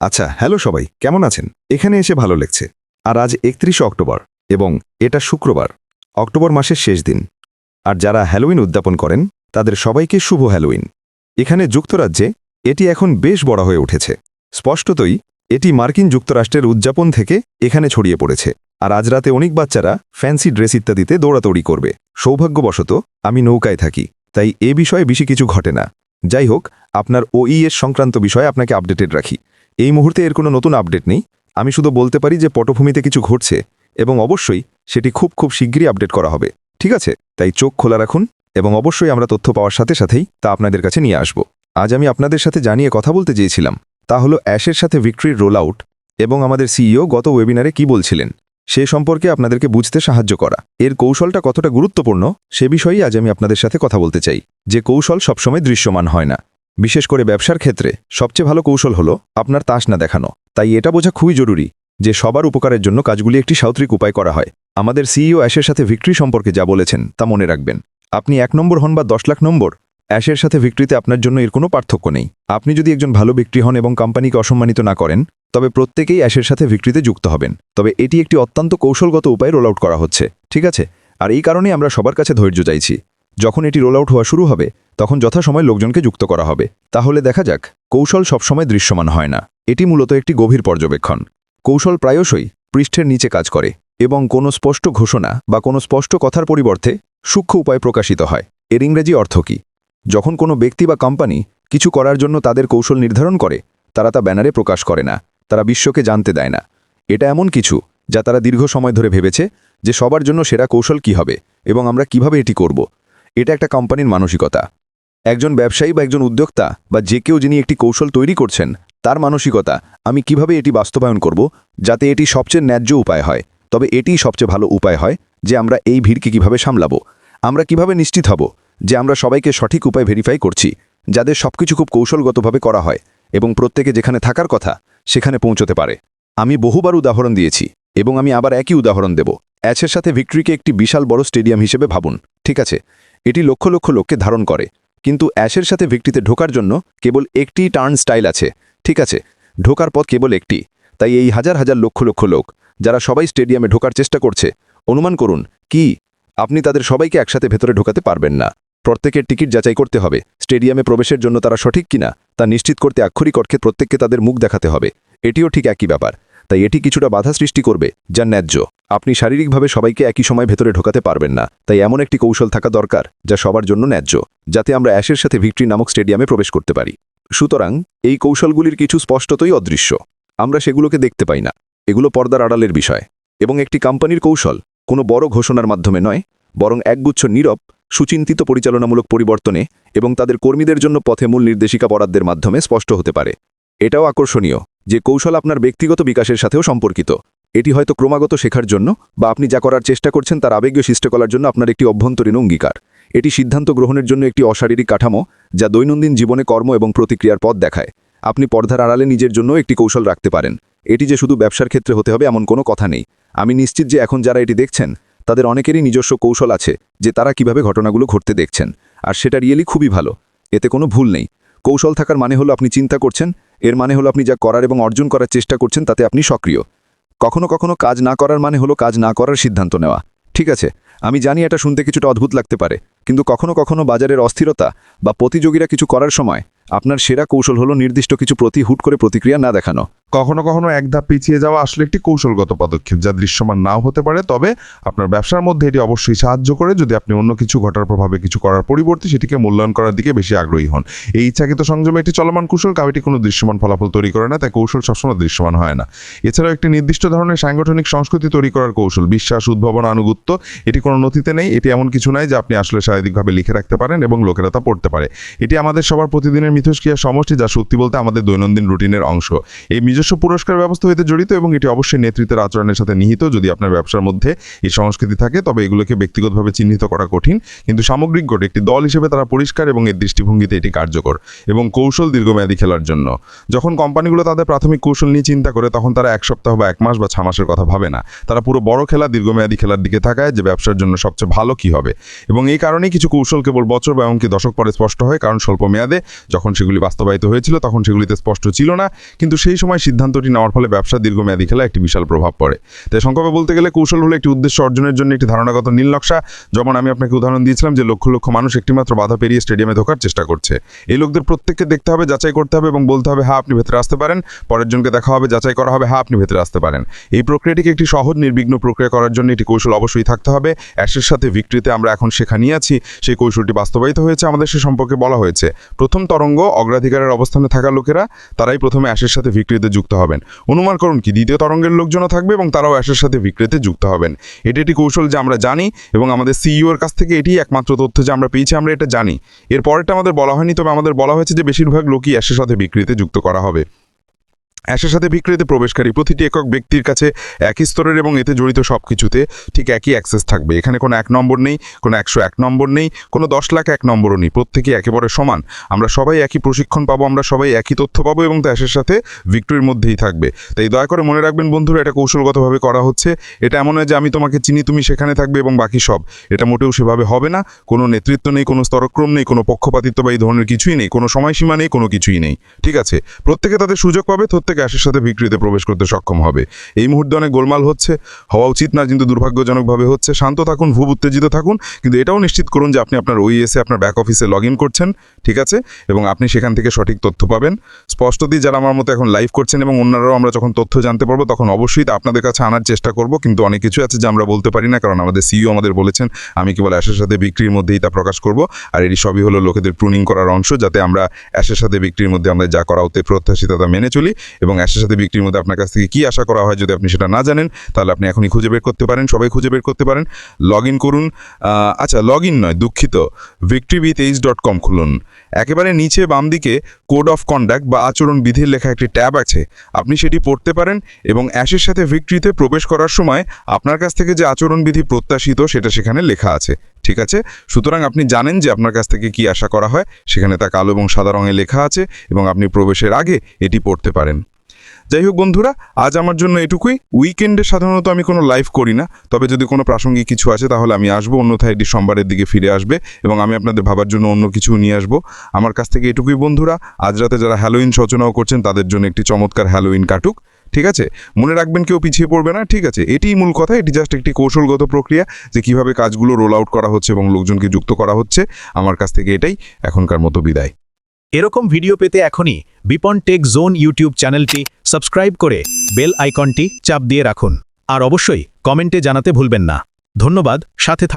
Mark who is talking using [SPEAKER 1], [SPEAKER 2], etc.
[SPEAKER 1] আচ্ছা হ্যালো সবাই, কেমন আছেন? এখানে এসে ভালো লাগছে। আর আজ একত্রিশে অক্টোবর, এবং এটা শুক্রবার, অক্টোবর মাসের শেষ দিন। আর যারা হ্যালোইন উদ্যাপন করেন, তাদের সবাইকে শুভ হ্যালোইন। এখানে যুক্তরাজ্যে এটি এখন বেশ বড় হয়ে উঠেছে। স্পষ্টতই, এটি মার্কিন যুক্তরাষ্ট্রের উদযাপন থেকে এখানে ছড়িয়ে পড়েছে। আর আজ রাতে অনেক বাচ্চারা ফ্যান্সি ড্রেস ইত্যাদিতে দৌড়াদৌড়ি করবে। সৌভাগ্যবশত, আমি নৌকায় থাকি, তাই এ বিষয়ে বেশি কিছু ঘটে না। যাই হোক, আপনার ওইএস সংক্রান্ত বিষয়ে আপনাকে আপডেটেড রাখি। এই মুহূর্তে এর কোনো নতুন আপডেট নেই। আমি শুধু বলতে পারি যে পটভূমিতে কিছু ঘটছে এবং অবশ্যই সেটি খুব খুব শীঘ্রই আপডেট করা হবে। ঠিক আছে? তাই চোখ খোলা রাখুন এবং অবশ্যই আমরা তথ্য পাওয়ার সাথে সাথেই তা আপনাদের কাছে নিয়ে আসব। আজ আমি আপনাদের সাথে জানিয়ে কথা বলতে চেয়েছিলাম। তা হলো অ্যাশের সাথে ভিক্টরির রোল আউট এবং আমাদের সিইও গত ওয়েবিনারে কি বলছিলেন, সে সম্পর্কে আপনাদেরকে বুঝতে সাহায্য করা। এর কৌশলটা কতটা গুরুত্বপূর্ণ, সে বিষয়েই আজ আমি আপনাদের সাথে কথা বলতে চাই, যে কৌশল সবসময় দৃশ্যমান হয় না। বিশেষ করে ব্যবসার ক্ষেত্রে সবচেয়ে ভালো কৌশল হলো আপনার তাস না দেখানো। তাই এটা বোঝা খুবই জরুরি যে সবার উপকারের জন্য কাজগুলি একটি সাউত্রিক উপায় করা হয়। আমাদের সিইও অ্যাশের সাথে ভিক্টরি সম্পর্কে যা বলেছেন তা মনে রাখবেন। আপনি এক নম্বর হন বা দশ লাখ নম্বর, অ্যাশের সাথে ভিক্টরিতে আপনার জন্য এর কোনো পার্থক্য নেই। আপনি যদি একজন ভালো বিক্রি হন এবং কোম্পানিকে অসম্মানিত না করেন, তবে প্রত্যেকেই অ্যাশের সাথে ভিক্টরিতে যুক্ত হবেন। তবে এটি একটি অত্যন্ত কৌশলগত উপায় রোল আউট করা হচ্ছে, ঠিক আছে? আর এই কারণে আমরা সবার কাছে ধৈর্য চাইছি। যখন এটি রোল আউট হওয়া শুরু হবে, তখন যথাসময় লোকজনকে যুক্ত করা হবে। তাহলে দেখা যাক, কৌশল সবসময় দৃশ্যমান হয় না। এটি মূলত একটি গভীর পর্যবেক্ষণ। কৌশল প্রায়শই পৃষ্ঠের নিচে কাজ করে এবং কোনো স্পষ্ট ঘোষণা বা কোনো স্পষ্ট কথার পরিবর্তে সূক্ষ্ম উপায় প্রকাশিত হয়। এর ইংরেজি অর্থ কী? যখন কোনো ব্যক্তি বা কোম্পানি কিছু করার জন্য তাদের কৌশল নির্ধারণ করে, তারা তা ব্যানারে প্রকাশ করে না। তারা বিশ্বকে জানতে দেয় না। এটা এমন কিছু যা তারা দীর্ঘ সময় ধরে ভেবেছে যে সবার জন্য সেরা কৌশল কি হবে এবং আমরা কীভাবে এটি করব। এটা একটা কোম্পানির মানসিকতা। একজন ব্যবসায়ী বা একজন উদ্যোক্তা বা যে কেউ যিনি একটি কৌশল তৈরি করছেন, তার মানসিকতা, আমি কীভাবে এটি বাস্তবায়ন করব, যাতে এটি সবচেয়ে ন্যায্য উপায় হয়। তবে এটিই সবচেয়ে ভালো উপায় হয় যে আমরা এই ভিড়কে কীভাবে সামলাব। আমরা কীভাবে নিশ্চিত হব যে আমরা সবাইকে সঠিক উপায় ভেরিফাই করছি, যাদের সবকিছু খুব কৌশলগতভাবে করা হয় এবং প্রত্যেকে যেখানে থাকার কথা, সেখানে পৌঁছতে পারে। আমি বহুবার উদাহরণ দিয়েছি এবং আমি আবার একই উদাহরণ দেব। অ্যাচের সাথে ভিক্টরিকে একটি বিশাল বড় স্টেডিয়াম হিসেবে ভাবুন। ঠিক আছে এটি লক্ষ লক্ষ লোককে ধারণ করে। কিন্তু অ্যাশের সাথে ভিক্টিতে ঢোকার জন্য কেবল একটি টার্ন স্টাইল আছে। ঠিক আছে, ঢোকার পথ কেবল একটি। তাই এই হাজার হাজার লক্ষ লক্ষ লোক যারা সবাই স্টেডিয়ামে ঢোকার চেষ্টা করছে, অনুমান করুন, কি? আপনি তাদের সবাইকে একসাথে ভেতরে ঢোকাতে পারবেন না। প্রত্যেকের টিকিট যাচাই করতে হবে। স্টেডিয়ামে প্রবেশের জন্য তারা সঠিক কিনা, তা নিশ্চিত করতে আক্ষরিক অর্থে প্রত্যেককে তাদের মুখ দেখাতে হবে। এটিও ঠিক একই ব্যাপার। তাই এটি কিছুটা বাধা সৃষ্টি করবে, যা ন্যায্য। আপনি শারীরিকভাবে সবাইকে একই সময় ভেতরে ঢোকাতে পারবেন না, তাই এমন একটি কৌশল থাকা দরকার, যা সবার জন্য ন্যায্য, যাতে আমরা অ্যাশের সাথে ভিক্টরি নামক স্টেডিয়ামে প্রবেশ করতে পারি। সুতরাং, এই কৌশলগুলির কিছু স্পষ্টতই অদৃশ্য। আমরা সেগুলোকে দেখতে পাই না। এগুলো পর্দার আড়ালের বিষয়। এবং একটি কোম্পানির কৌশল, কোনো বড় ঘোষণার মাধ্যমে নয়, বরং একগুচ্ছ নীরব, সুচিন্তিত পরিচালনামূলক পরিবর্তনে এবং তাদের কর্মীদের জন্য পথে মূল নির্দেশিকা বরাদ্দের মাধ্যমে স্পষ্ট হতে পারে। এটাও আকর্ষণীয় যে কৌশল আপনার ব্যক্তিগত বিকাশের সাথেও সম্পর্কিত। এটি হয়তো ক্রমাগত শেখার জন্য, বা আপনি যা করার চেষ্টা করছেন তার আবেগীয় সৃষ্টিকলার জন্য আপনার একটি অভ্যন্তরীণ অঙ্গীকার। এটি সিদ্ধান্ত গ্রহণের জন্য একটি অশারীরিক কাঠামো, যা দৈনন্দিন জীবনে কর্ম এবং প্রতিক্রিয়ার পথ দেখায়। আপনি পর্দার আড়ালে নিজের জন্য একটি কৌশল রাখতে পারেন। এটি যে শুধু ব্যবসার ক্ষেত্রে হতে হবে এমন কোনো কথা নেই। আমি নিশ্চিত যে এখন যারা এটি দেখছেন, তাদের অনেকেরই নিজস্ব কৌশল আছে, যে তারা কীভাবে ঘটনাগুলো ঘটতে দেখছেন, আর সেটা রিয়েলি খুবই ভালো। এতে কোনো ভুল নেই। কৌশল থাকার মানে হলো আপনি চিন্তা করছেন, এর মানে হলো আপনি যা করার এবং অর্জন করার চেষ্টা করছেন তাতে আপনি সক্রিয়। কখনো কখনো কাজ না করার মানে হলো কাজ না করার সিদ্ধান্ত নেওয়া। ঠিক আছে, আমি জানি এটা শুনতে কিছুটা অদ্ভুত লাগতে পারে, কিন্তু কখনো কখনো বাজারের অস্থিরতা বা প্রতিযোগীরা কিছু করার সময় আপনার সেরা কৌশল হলো নির্দিষ্ট কিছু প্রতি হুট করে প্রতিক্রিয়া না দেখানো।
[SPEAKER 2] কখনো কখনো এক ধাপ পিছিয়ে যাওয়া আসলে একটি কৌশলগত পদক্ষেপ যা দৃশ্যমান নাও হতে পারে, তবে আপনার ব্যবসার মধ্যে এটি অবশ্যই সাহায্য করে যদি আপনি অন্য কিছু ঘটার প্রভাবে কিছু করার পরিবর্তে সেটিকে মূল্যায়ন করার দিকে বেশি আগ্রহী হন। এই ইচ্ছাকৃত সংযমে একটি চলমান কৌশল কাবিটি কোনো দৃশ্যমান ফলাফল তৈরি করে না, তাই কৌশল সবসময় দৃশ্যমান হয় না। এছাড়াও একটি নির্দিষ্ট ধরনের সাংগঠনিক সংস্কৃতি তৈরি করার কৌশল, বিশ্বাস, উদ্ভাবন, আনুগত্য, এটি কোনো নথিতে নেই, এটি এমন কিছু নয় যা আপনি আসলে শারীরিকভাবে লিখে রাখতে পারেন এবং লোকেরা তা পড়তে পারে। এটি আমাদের সবার প্রতিদিনের মিথস্ক্রিয়ার সমষ্টি যা সত্যি বলতে আমাদের দৈনন্দিন রুটিনের অংশ। এই নিজস্ব পুরস্কার ব্যবস্থা হইতে জড়িত এবং এটি অবশ্যই নেতৃত্বের আচরণের সাথে নিহিত। যদি আপনার ব্যবসার মধ্যে এই সংস্কৃতি থাকে, তবে এগুলোকে ব্যক্তিগতভাবে চিহ্নিত করা কঠিন। কিন্তু সামগ্রিক গোটে একটি দল হিসেবে তারা পরিষ্কার এবং এর দৃষ্টিভঙ্গিতে এটি কার্যকর এবং কৌশল দীর্ঘমেয়াদী খেলার জন্য। যখন কোম্পানিগুলো তাদের প্রাথমিক কৌশল নিয়ে চিন্তা করে, তখন তারা এক সপ্তাহ বা এক মাস বা ছ মাসের কথা ভাবে না। তারা পুরো বড় খেলা দীর্ঘমেয়াদী খেলার দিকে থাকায় যে ব্যবসার জন্য সবচেয়ে ভালো কি হবে। এবং এই কারণেই কিছু কৌশল কেবল বছর বা এমনকি দশক পরে স্পষ্ট হয়, কারণ স্বল্প মেয়াদে যখন সেগুলি বাস্তবায়িত হয়েছিল, তখন সেগুলিতে স্পষ্ট ছিল না। কিন্তু সেই সময় সিদ্ধান্তটি নেওয়ার ফলে ব্যবসা দীর্ঘমেয়াদী খেলা একটি বিশাল প্রভাব পড়ে। তাই সংক্ষেপে বলতে গেলে কৌশল হলো একটি উদ্দেশ্য অর্জনের জন্য একটি ধারণাগত নীল নকশা। যেমন আমি আপনাকে উদাহরণ দিয়েছিলাম যে লক্ষ লক্ষ মানুষ একটিমাত্র বাধা পেরিয়ে স্টেডিয়ামে ঢোকার চেষ্টা করছে। এই লোকদের প্রত্যেককে দেখতে হবে, যাচাই করতে হবে এবং বলতে হবে হ্যাঁ আপনি ভেতরে আসতে পারেন। পরের জনকে দেখা হবে, যাচাই করা হবে হ্যাঁ আপনি ভেতরে আসতে পারেন। এই প্রক্রিয়াটিকে একটি সহজ নির্বিঘ্ন প্রক্রিয়া করার জন্য একটি কৌশল অবশ্যই থাকতে হবে। অ্যাশের সাথে ভিক্টরিতে আমরা এখন শেখা নিয়ে আছি। সেই কৌশলটি বাস্তবায়িত হয়েছে, আমাদের সে সম্পর্কে বলা হয়েছে। প্রথম তরঙ্গ অগ্রাধিকারের অবস্থানে থাকা লোকেরা, তারাই প্রথমে অ্যাশের সাথে বিক্রিতে যুক্ত হবেন। অনুমান করুন কি, দ্বিতীয় তরঙ্গের লোকজনও থাকবে এবং তারাও অ্যাশের সাথে বিক্রিতে যুক্ত হবেন। এটি একটি কৌশল যা আমরা জানি এবং আমাদের সিইওর কাছ থেকে এটি একমাত্র তথ্য যা আমরা পেয়েছি, আমরা এটা জানি। এর পরেরটা আমাদের বলা হয়নি, তবে আমাদের বলা হয়েছে যে বেশিরভাগ লোকই অ্যাশের সাথে বিক্রিতে যুক্ত করা হবে। অ্যাশের সাথে বিক্রিতে প্রবেশকারী প্রতিটি একক ব্যক্তির কাছে একই স্তরের এবং এতে জড়িত সব কিছুতে ঠিক একই অ্যাক্সেস থাকবে। এখানে কোনো এক নম্বর নেই, কোনো একশো এক নম্বর নেই, কোনো দশ লাখ এক নম্বরও নেই। প্রত্যেকেই একেবারে সমান। আমরা সবাই একই প্রশিক্ষণ পাবো, আমরা সবাই একই তথ্য পাবো এবং তা অ্যাশের সাথে ভিক্টরির মধ্যেই থাকবে। তাই দয়া করে মনে রাখবেন, বন্ধুরা, এটা কৌশলগতভাবে করা হচ্ছে। এটা এমন নয় যে আমি তোমাকে চিনি, তুমি সেখানে থাকবে এবং বাকি সব। এটা মোটেও সেভাবে হবে না। কোনো নেতৃত্ব নেই, কোনো স্তরক্রম নেই, কোনো পক্ষপাতিত্ব বা এই ধরনের কিছুই নেই। কোনো সময়সীমা নেই, কোনো কিছুই নেই। ঠিক আছে? প্রত্যেকে তাদের সুযোগ পাবে, প্রত্যেকে অ্যাশের সাথে বিক্রিতে প্রবেশ করতে সক্ষম হবে। এই মুহূর্তে অনেক গোলমাল হচ্ছে, হওয়া উচিত না, কিন্তু দুর্ভাগ্যজনকভাবে হচ্ছে। শান্ত থাকুন খুব উত্তেজিত থাকুন, কিন্তু এটাও নিশ্চিত করুন যে আপনি আপনার ওইএসে আপনার ব্যাক অফিসে লগ ইন করছেন, ঠিক আছে? এবং আপনি সেখান থেকে সঠিক তথ্য পাবেন। স্পষ্টতই যারা আমার মতো এখন লাইভ করছেন এবং অন্যরাও আমরা যখন তথ্য জানতে পারব, তখন অবশ্যই আপনাদের কাছে আনার চেষ্টা করব, কিন্তু অনেক কিছু আছে যে আমরা বলতে পারি না, কারণ আমাদের সিইও আমাদের বলেছেন, আমি কেবল অ্যাশের সাথে বিক্রির মধ্যেই তা প্রকাশ করব, আর এটি সবই হলো লোকেদের প্রুনিং করার অংশ, যাতে আমরা অ্যাশের সাথে বিক্রির মধ্যে আমরা যা করা হতে প্রত্যাশিত তা মেনে চলি এবং অ্যাশের সাথে বিক্রির মধ্যে আপনার কাছ থেকে কী আশা করা হয় যদি আপনি সেটা না জানেন, তাহলে আপনি এখনই খুঁজে বের করতে পারেন, সবাই খুঁজে বের করতে পারেন। লগ ইন করুন। আচ্ছা লগ ইন নয়, দুঃখিত। Victory with H dot com খুলুন। একেবারে নিচে বাম দিকে কোড অফ কন্ডাক্ট বা আচরণ বিধির লেখা একটি ট্যাব আছে। আপনি সেটি পড়তে পারেন এবং অ্যাশের সাথে ভিক্টরিতে প্রবেশ করার সময় আপনার কাছ থেকে যে আচরণবিধি প্রত্যাশিত, সেটা সেখানে লেখা আছে। ঠিক আছে? সুতরাং আপনি জানেন যে আপনার কাছ থেকে কি আশা করা হয়, সেখানে তা কালো এবং সাদা রঙে লেখা আছে এবং আপনি প্রবেশের আগে এটি পড়তে পারেন। যাই হোক বন্ধুরা, আজ আমার জন্য এটুকুই। উইকেন্ডে সাধারণত আমি কোনো লাইভ করি না, তবে যদি কোনো প্রাসঙ্গিক কিছু আছে তাহলে আমি আসব, অন্যথায় এটি সোমবারের দিকে ফিরে আসবে এবং আমি আপনাদের ভাবার জন্য অন্য কিছু নিয়ে আসব। আমার কাছ থেকে এটুকুই বন্ধুরা, আজ রাতে যারা হ্যালোইন সূচনাও করছেন, তাদের জন্য একটি চমৎকার হ্যালোইন কাটুক। ঠিক আছে? মনে রাখবেন কেউ পিছিয়ে পড়বে না, ঠিক আছে? এটিই মূল কথা, এটি জাস্ট একটি কৌশলগত প্রক্রিয়া যে কীভাবে কাজগুলো রোল আউট করা হচ্ছে এবং লোকজনকে যুক্ত করা হচ্ছে। আমার কাছ থেকে এটাই, এখনকার মতো বিদায়।
[SPEAKER 3] এরকম ভিডিও পেতে এখনই বিপন টেক জোন ইউটিউব চ্যানেলটি সাবস্ক্রাইব করে বেল আইকনটি চাপ দিয়ে রাখুন। আর অবশ্যই কমেন্টে জানাতে ভুলবেন না। ধন্যবাদ, সাথে থাক